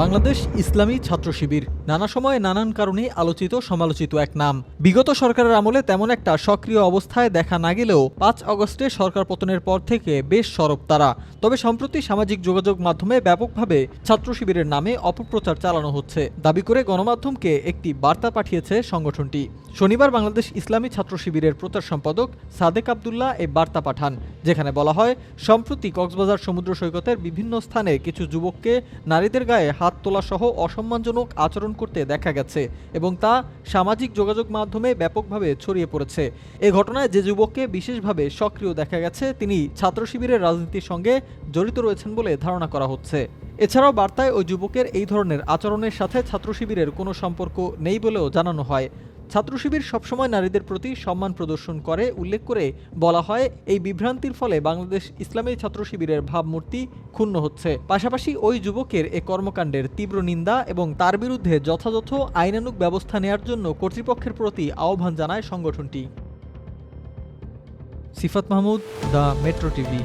বাংলাদেশ ইসলামী ছাত্র শিবির। নানা সময়ে নানান কারণে আলোচিত, সমালোচিত এক নাম। বিগত সরকারের আমলে তেমন একটা সক্রিয় অবস্থায় দেখা না গেলেও পাঁচ অগস্টে সরকার পতনের পর থেকে বেশ সরব তারা। তবে সম্প্রতি সামাজিক যোগাযোগ মাধ্যমে ব্যাপকভাবে ছাত্র শিবিরের নামে অপপ্রচার চালানো হচ্ছে। দাবি করে গণমাধ্যমকে একটি বার্তা পাঠিয়েছে সংগঠনটি। শনিবার বাংলাদেশ ইসলামী ছাত্র শিবিরের প্রচার সম্পাদক সাদেক আবদুল্লাহ এ বার্তা পাঠান, যেখানে বলা হয়, সম্প্রতি কক্সবাজার সমুদ্র সৈকতের বিভিন্ন স্থানে কিছু যুবককে নারীদের গায়ে হাত তোলা সহ অসম্মানজনক আচরণ করতে দেখা গেছে এবং তা সামাজিক যোগাযোগ মাধ্যমে ব্যাপকভাবে ছড়িয়ে পড়েছে। এ ঘটনায় যে যুবককে বিশেষভাবে সক্রিয় দেখা গেছে, তিনি ছাত্র শিবিরের রাজনীতির সঙ্গে জড়িত রয়েছেন বলে ধারণা করা হচ্ছে। এছাড়াও বার্তায় ওই যুবকের এই ধরনের আচরণের সাথে ছাত্র শিবিরের কোনো সম্পর্ক নেই বলেও জানানো হয়। ছাত্র শিবির সবসময় নারীদের প্রতি সম্মান প্রদর্শন করে, উল্লেখ করে বলা হয়, এই বিভ্রান্তির ফলে বাংলাদেশ ইসলামী ছাত্র শিবিরের ভাবমূর্তি ক্ষুণ্ণ হচ্ছে। পাশাপাশি ওই যুবকের এ কর্মকাণ্ডের তীব্র নিন্দা এবং তার বিরুদ্ধে যথাযথ আইনানুগ ব্যবস্থা নেয়ার জন্য কর্তৃপক্ষের প্রতি আহ্বান জানায় সংগঠনটি। Sifat Mahmud, the Metro TV.